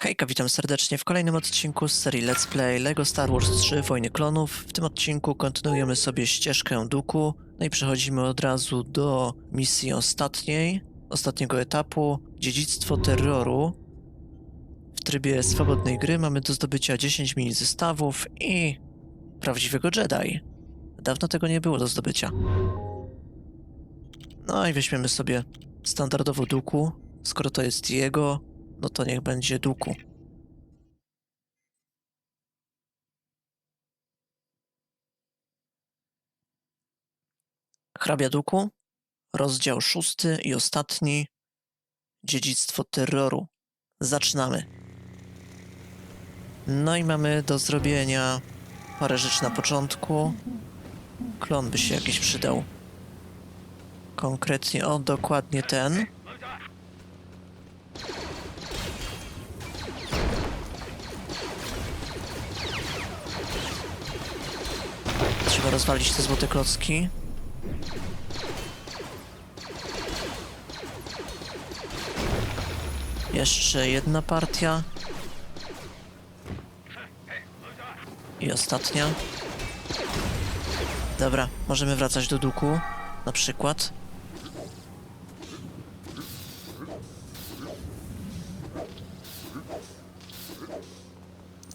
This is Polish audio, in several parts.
Hejka, witam serdecznie w kolejnym odcinku z serii Let's Play LEGO Star Wars 3 Wojny Klonów. W tym odcinku kontynuujemy sobie ścieżkę Duku, no i przechodzimy od razu do misji ostatniej, ostatniego etapu, Dziedzictwo Terroru. W trybie swobodnej gry mamy do zdobycia 10 mini zestawów i prawdziwego Jedi. Dawno tego nie było do zdobycia. No i weźmiemy sobie standardowo Duku, skoro to jest jego, no to niech będzie Duku. Hrabia Duku, rozdział szósty i ostatni, Dziedzictwo terroru. Zaczynamy. No i mamy do zrobienia parę rzeczy na początku. Klon by się jakiś przydał. Konkretnie, o, dokładnie ten. Trzeba rozwalić te złote klocki. Jeszcze jedna partia. I ostatnia. Dobra, możemy wracać do duku. Na przykład.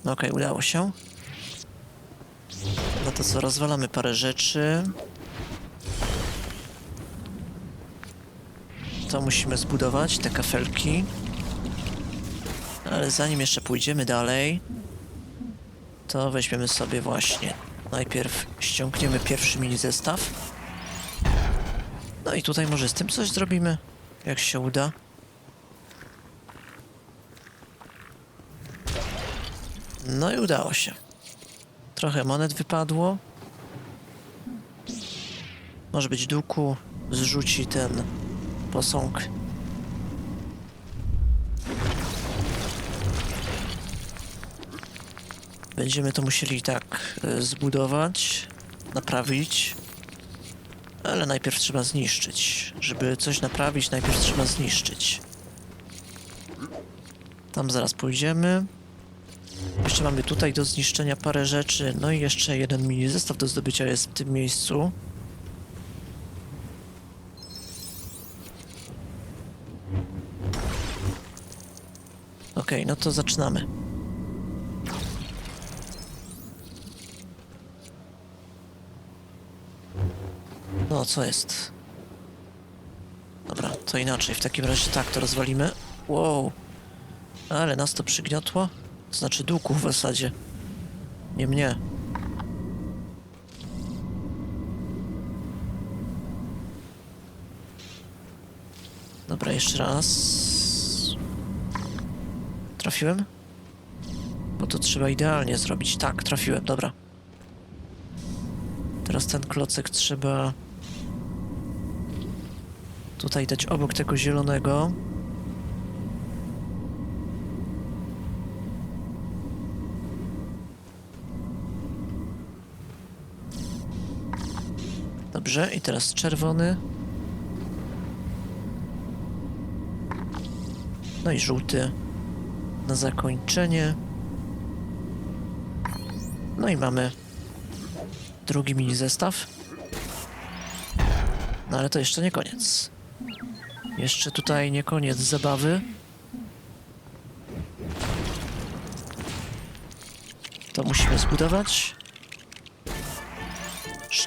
Okej, udało się. To co, rozwalamy parę rzeczy. To musimy zbudować, te kafelki. Ale zanim jeszcze pójdziemy dalej, to weźmiemy sobie właśnie. Najpierw ściągniemy pierwszy mini zestaw. No i tutaj może z tym coś zrobimy, jak się uda. No i udało się. Trochę monet wypadło. Może być duku. Zrzuci ten posąg. Będziemy to musieli tak e, zbudować, naprawić. Ale najpierw trzeba zniszczyć. Żeby coś naprawić, najpierw trzeba zniszczyć. Tam zaraz pójdziemy. Jeszcze mamy tutaj do zniszczenia parę rzeczy, no i jeszcze jeden mini zestaw do zdobycia jest w tym miejscu. Okej, no to zaczynamy. No, co jest? Dobra, to inaczej. W takim razie tak, to rozwalimy. Wow. Ale nas to przygniotło. Znaczy duku w zasadzie. Nie mnie. Dobra, jeszcze raz. Trafiłem? Bo to trzeba idealnie zrobić. Tak, trafiłem, dobra. Teraz ten klocek trzeba tutaj dać obok tego zielonego. Dobrze, i teraz czerwony. No i żółty na zakończenie. No i mamy drugi mini zestaw. No ale to jeszcze nie koniec. Jeszcze tutaj nie koniec zabawy. To musimy zbudować.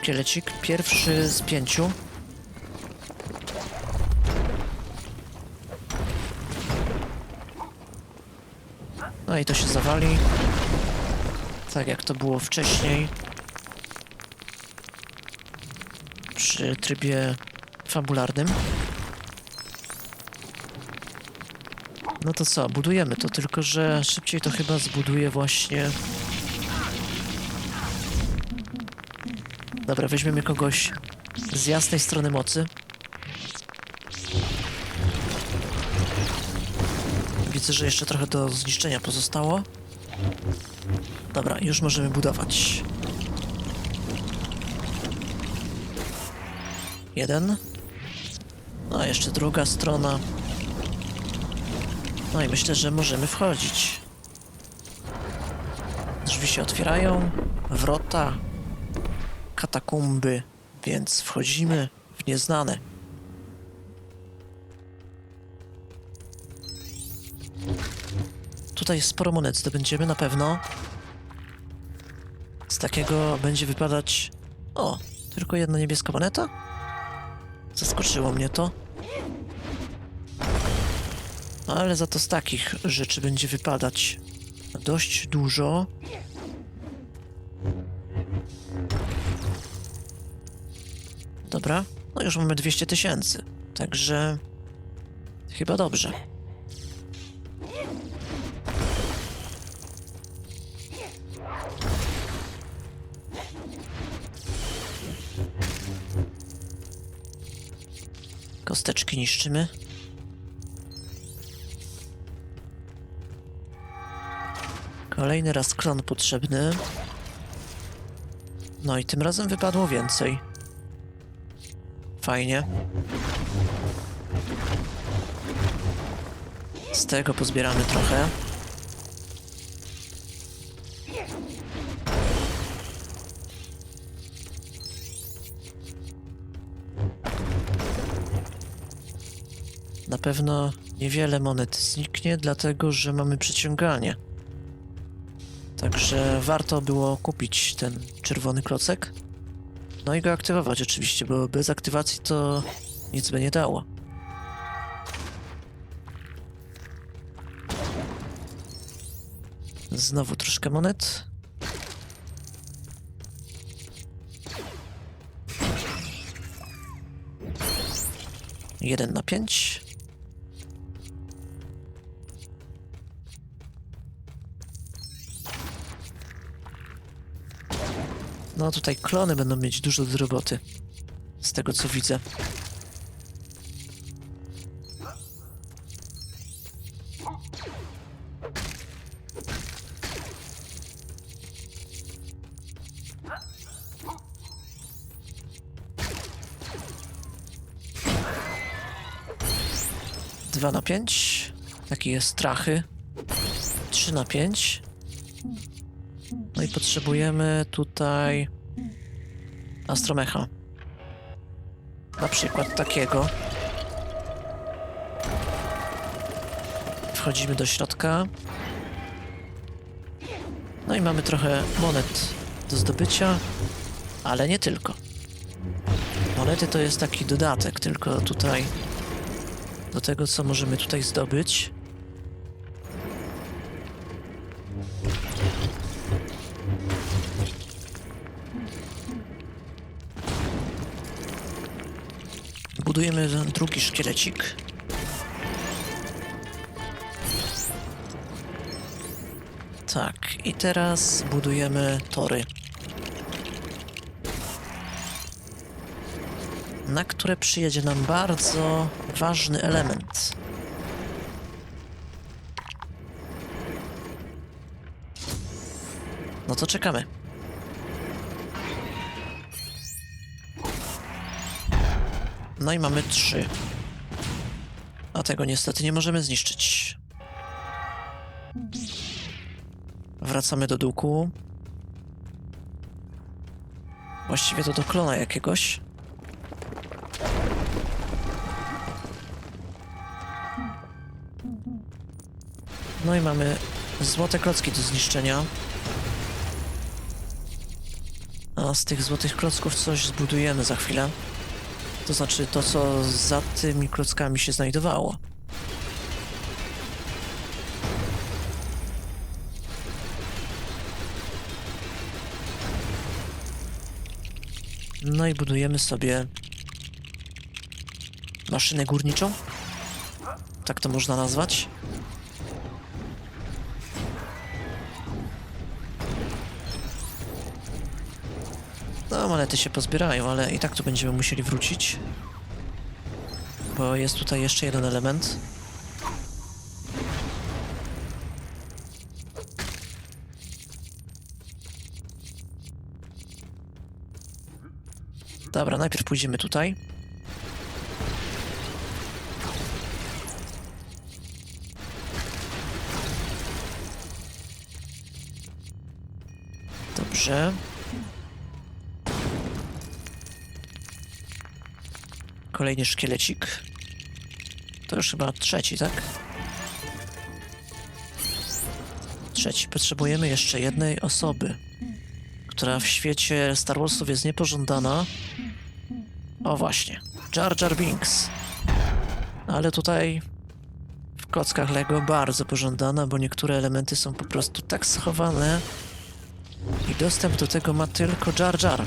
Szkielecik pierwszy z pięciu. No i to się zawali. Tak jak to było wcześniej. Przy trybie fabularnym. No to co, budujemy to, tylko że szybciej to chyba zbuduję właśnie... Dobra, weźmiemy kogoś z jasnej strony mocy. Widzę, że jeszcze trochę do zniszczenia pozostało. Dobra, już możemy budować. Jeden. No, jeszcze druga strona. No i myślę, że możemy wchodzić. Drzwi się otwierają, wrota, katakumby, więc wchodzimy w nieznane. Tutaj sporo monet zdobędziemy na pewno. Z takiego będzie wypadać... O, tylko jedna niebieska moneta? Zaskoczyło mnie to. Ale za to z takich rzeczy będzie wypadać dość dużo. Dobra, no już mamy 200 tysięcy, także chyba dobrze. Kosteczki niszczymy. Kolejny raz klon potrzebny. No i tym razem wypadło więcej. Fajnie. Z tego pozbieramy trochę. Na pewno niewiele monet zniknie, dlatego że mamy przyciąganie. Także warto było kupić ten czerwony klocek. No i go aktywować oczywiście, bo bez aktywacji to nic by nie dało. Znowu troszkę monet. Jeden na pięć. No tutaj klony będą mieć dużo do roboty. Z tego co widzę. Dwa na pięć. Taki jest strachy. Trzy na pięć. No i potrzebujemy tutaj Astromecha. Na przykład takiego. Wchodzimy do środka. No i mamy trochę monet do zdobycia, ale nie tylko. Monety to jest taki dodatek, tylko tutaj do tego, co możemy tutaj zdobyć. Budujemy ten drugi szkielecik. Tak, i teraz budujemy tory. Na które przyjedzie nam bardzo ważny element. No to czekamy. No i mamy trzy. A tego niestety nie możemy zniszczyć. Wracamy do duku. Właściwie to do klona jakiegoś. No i mamy złote klocki do zniszczenia. A z tych złotych klocków coś zbudujemy za chwilę. To znaczy to, co za tymi klockami się znajdowało. No i budujemy sobie maszynę górniczą. Tak to można nazwać. monety się pozbierają, ale i tak tu będziemy musieli wrócić. Bo jest tutaj jeszcze jeden element. Dobra, najpierw pójdziemy tutaj. Dobrze. Kolejny szkielecik. To już chyba trzeci, tak? Trzeci. Potrzebujemy jeszcze jednej osoby, która w świecie Star Warsów jest niepożądana. O właśnie. Jar Jar Binks. Ale tutaj w klockach Lego bardzo pożądana, bo niektóre elementy są po prostu tak schowane i dostęp do tego ma tylko Jar Jar.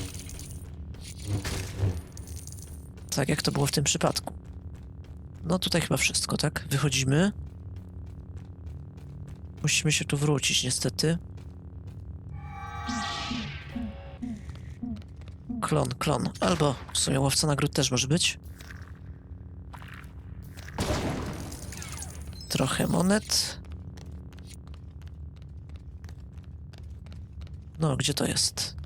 Tak jak to było w tym przypadku. No tutaj chyba wszystko, tak? Wychodzimy. Musimy się tu wrócić, niestety. Klon, klon. Albo w sumie łowca nagród też może być. Trochę monet. No, gdzie to jest?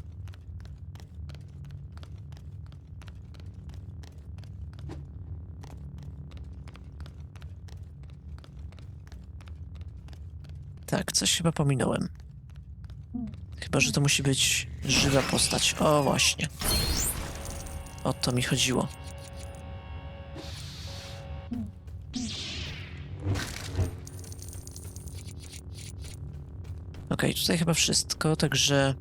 Tak, coś chyba pominąłem. Chyba, że to musi być żywa postać. O, właśnie. O to mi chodziło. Okej, tutaj chyba wszystko, także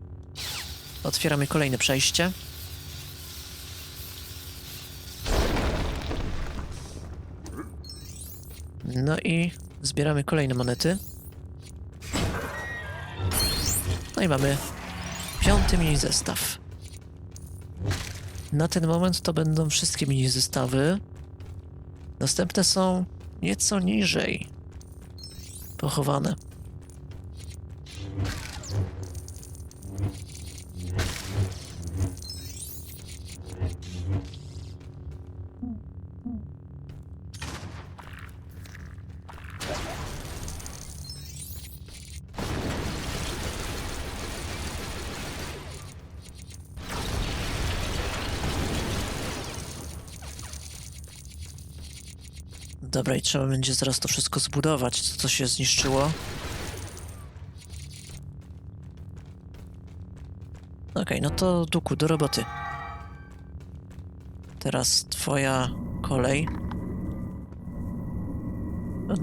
otwieramy kolejne przejście. No i zbieramy kolejne monety. No i mamy piąty mini zestaw. Na ten moment to będą wszystkie mini zestawy. Następne są nieco niżej pochowane. Dobra, i trzeba będzie zaraz to wszystko zbudować, co, co się zniszczyło. Okej, no to Duku, do roboty. Teraz twoja kolej.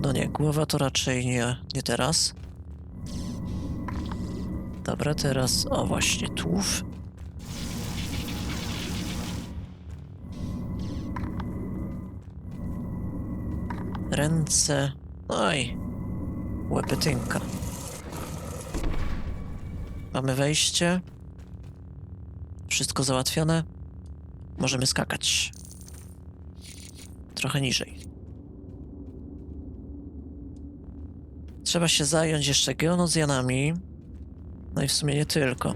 No nie, głowa to raczej nie, nie teraz. Dobra, teraz, o właśnie, tułów. Ręce. Oj. Łepetynka. Mamy wejście. Wszystko załatwione. Możemy skakać. Trochę niżej. Trzeba się zająć jeszcze geonozjanami. No i w sumie nie tylko.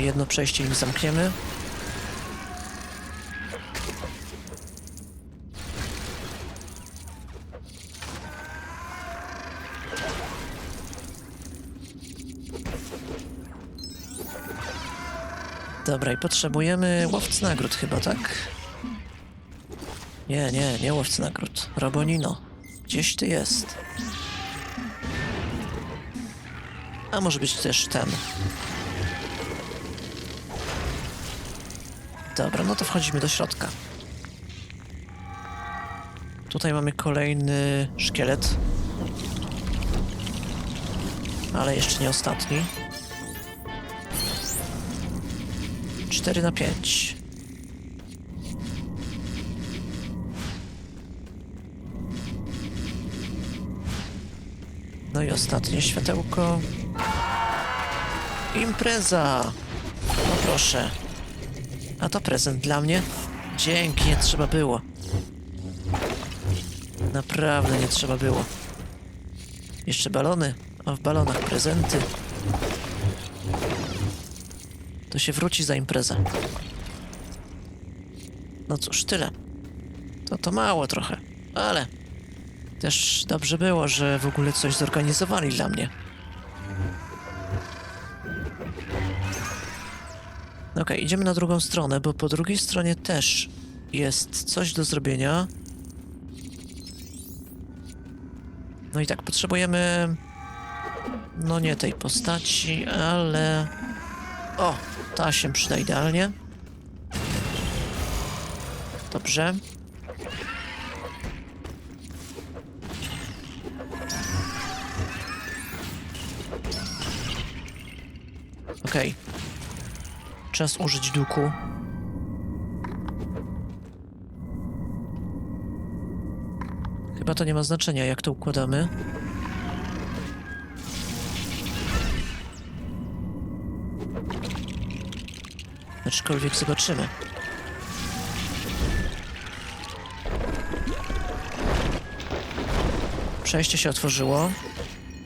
Jedno przejście im zamkniemy. Dobra, i potrzebujemy łowcy nagród chyba, tak? Nie, nie, nie łowcy nagród. Robonino. Gdzieś ty jest. A może być też ten. Dobra, no to wchodzimy do środka. Tutaj mamy kolejny szkielet. Ale jeszcze nie ostatni. 4 na 5. No i ostatnie światełko. Impreza! No proszę. A to prezent dla mnie? Dzięki, nie trzeba było. Naprawdę nie trzeba było. Jeszcze balony, a w balonach prezenty. To się wróci za imprezę. No cóż, tyle. To to mało trochę, ale też dobrze było, że w ogóle coś zorganizowali dla mnie. Okej, idziemy na drugą stronę, bo po drugiej stronie też jest coś do zrobienia. No i tak, potrzebujemy... No nie tej postaci, ale... O, ta się przyda idealnie. Dobrze. Okej. Czas użyć duku. Chyba to nie ma znaczenia, jak to układamy. Aczkolwiek zobaczymy. Przejście się otworzyło.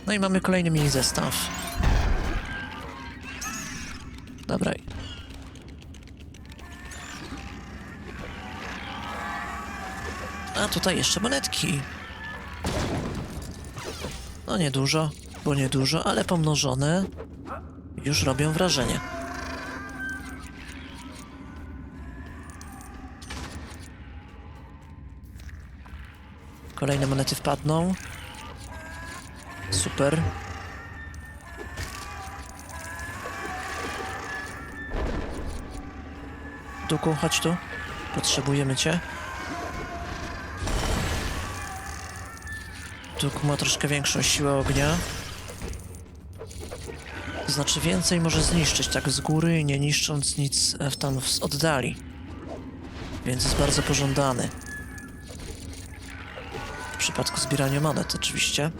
No i mamy kolejny mini zestaw. Dobra. A tutaj jeszcze monetki. No niedużo, bo niedużo, ale pomnożone już robią wrażenie. Kolejne monety wpadną. Super. Duku, chodź tu. Potrzebujemy cię. Duku ma troszkę większą siłę ognia. To znaczy więcej może zniszczyć tak z góry, nie niszcząc nic e, w tam z oddali. Więc jest bardzo pożądany. W przypadku zbierania monet oczywiście.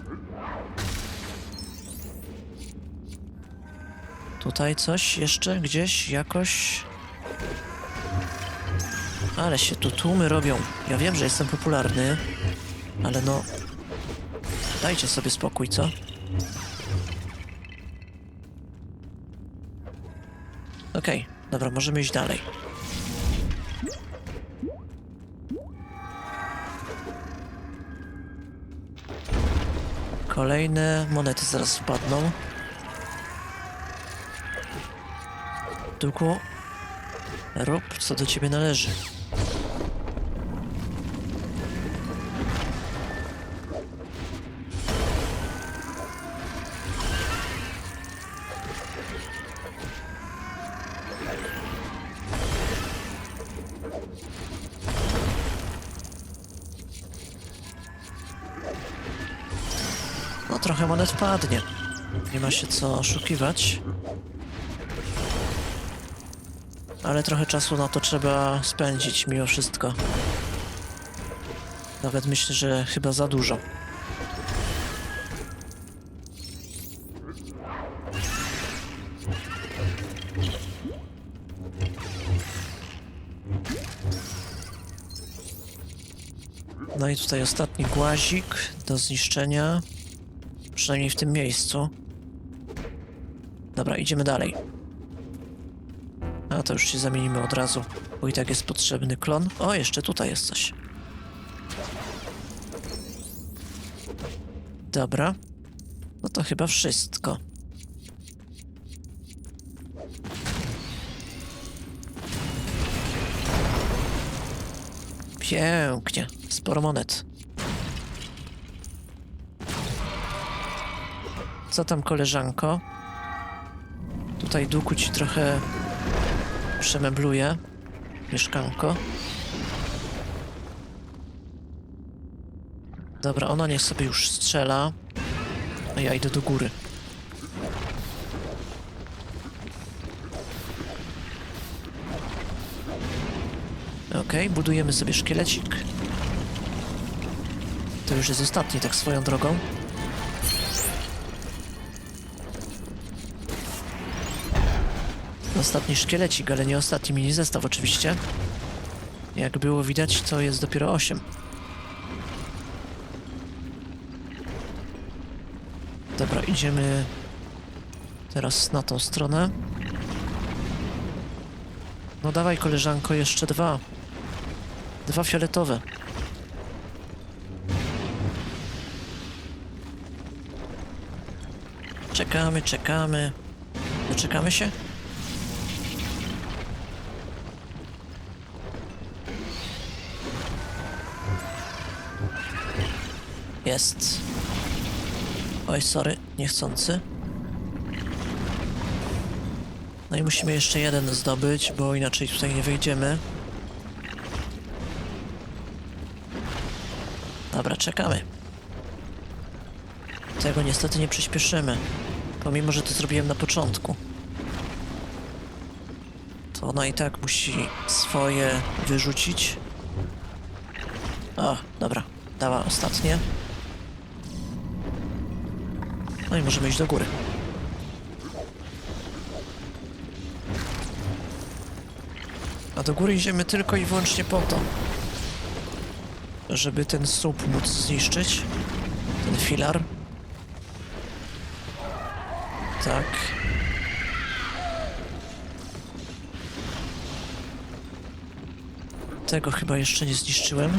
Tutaj coś jeszcze gdzieś jakoś ale się tu tłumy robią. Ja wiem, że jestem popularny, ale no... Dajcie sobie spokój, co? Okej, dobra, możemy iść dalej. Kolejne monety zaraz wpadną. Duku, rób co do ciebie należy. Wpadnie. Nie ma się co oszukiwać. Ale trochę czasu na to trzeba spędzić mimo wszystko. Nawet myślę, że chyba za dużo. No i tutaj ostatni głazik do zniszczenia. Przynajmniej w tym miejscu. Dobra, idziemy dalej. A to już się zamienimy od razu, bo i tak jest potrzebny klon. O, jeszcze tutaj jest coś. Dobra. No to chyba wszystko. Pięknie. Sporo monet. Co tam, koleżanko? Tutaj Duku ci trochę przemebluje mieszkanko. Dobra, ona niech sobie już strzela, a ja idę do góry. Okej, budujemy sobie szkielecik. To już jest ostatni, tak swoją drogą. Ostatni szkielecik, ale nie ostatni mini zestaw oczywiście. Jak było widać, to jest dopiero 8. Dobra, idziemy teraz na tą stronę. No dawaj koleżanko, jeszcze dwa. Dwa fioletowe. Czekamy, czekamy. Doczekamy się? Jest. Oj, sorry, niechcący. No i musimy jeszcze jeden zdobyć, bo inaczej tutaj nie wyjdziemy. Dobra, czekamy. Tego niestety nie przyspieszymy. Pomimo, że to zrobiłem na początku. To ona i tak musi swoje wyrzucić. O, dobra. Dała ostatnie. No i możemy iść do góry. A do góry idziemy tylko i wyłącznie po to, żeby ten słup móc zniszczyć. Ten filar. Tak. Tego chyba jeszcze nie zniszczyłem.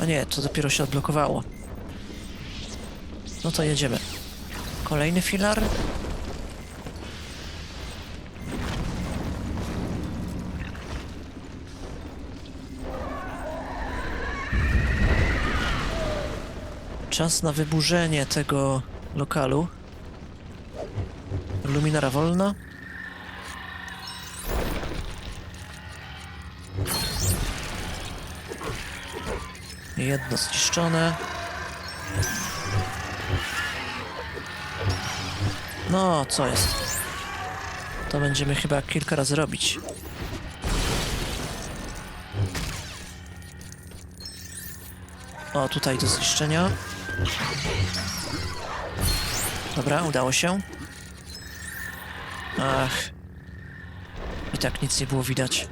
A nie, to dopiero się odblokowało. No to jedziemy. Kolejny filar. Czas na wyburzenie tego lokalu. Luminara wolna. Jedno zniszczone. No, co jest? To będziemy chyba kilka razy robić. O, tutaj do zniszczenia. Dobra, udało się. Ach. I tak nic nie było widać.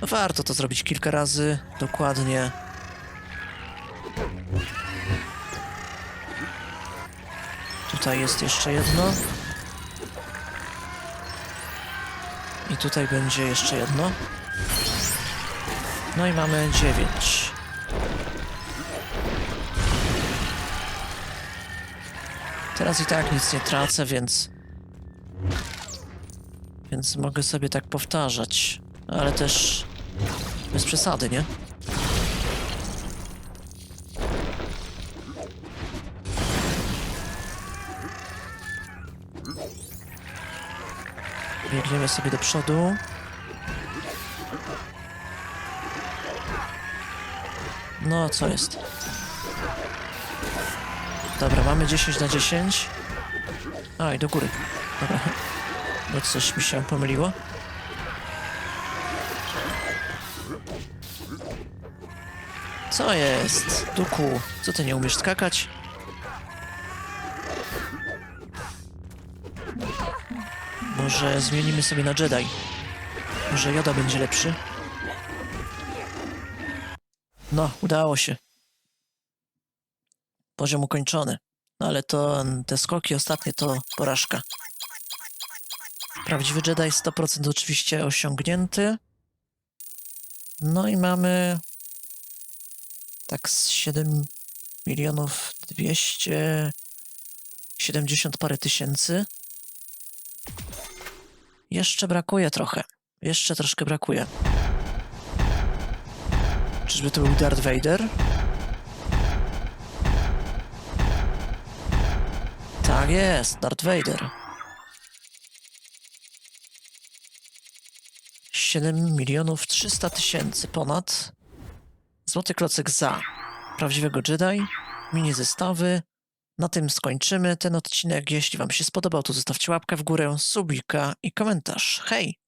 No warto to zrobić kilka razy, dokładnie. Tutaj jest jeszcze jedno. I tutaj będzie jeszcze jedno. No i mamy dziewięć. Teraz i tak nic nie tracę, więc... Więc mogę sobie tak powtarzać. Ale też... Bez przesady, nie? Biegniemy sobie do przodu. No, co jest? Dobra, mamy 10 na 10. A, i do góry. Dobra. No coś mi się pomyliło. Co jest? Duku, co ty nie umiesz skakać? Może zmienimy sobie na Jedi. Może Yoda będzie lepszy. No, udało się. Poziom ukończony. No ale to te skoki ostatnie to porażka. Prawdziwy Jedi 100% oczywiście osiągnięty. No i mamy tak z 7 milionów 270 parę tysięcy. Jeszcze brakuje trochę. Jeszcze troszkę brakuje. Czyżby to był Darth Vader? Tak jest, Darth Vader. 7 milionów 300 tysięcy ponad. Złoty klocek za prawdziwego Jedi, mini zestawy. Na tym skończymy ten odcinek. Jeśli Wam się spodobał, to zostawcie łapkę w górę, subika i komentarz. Hej!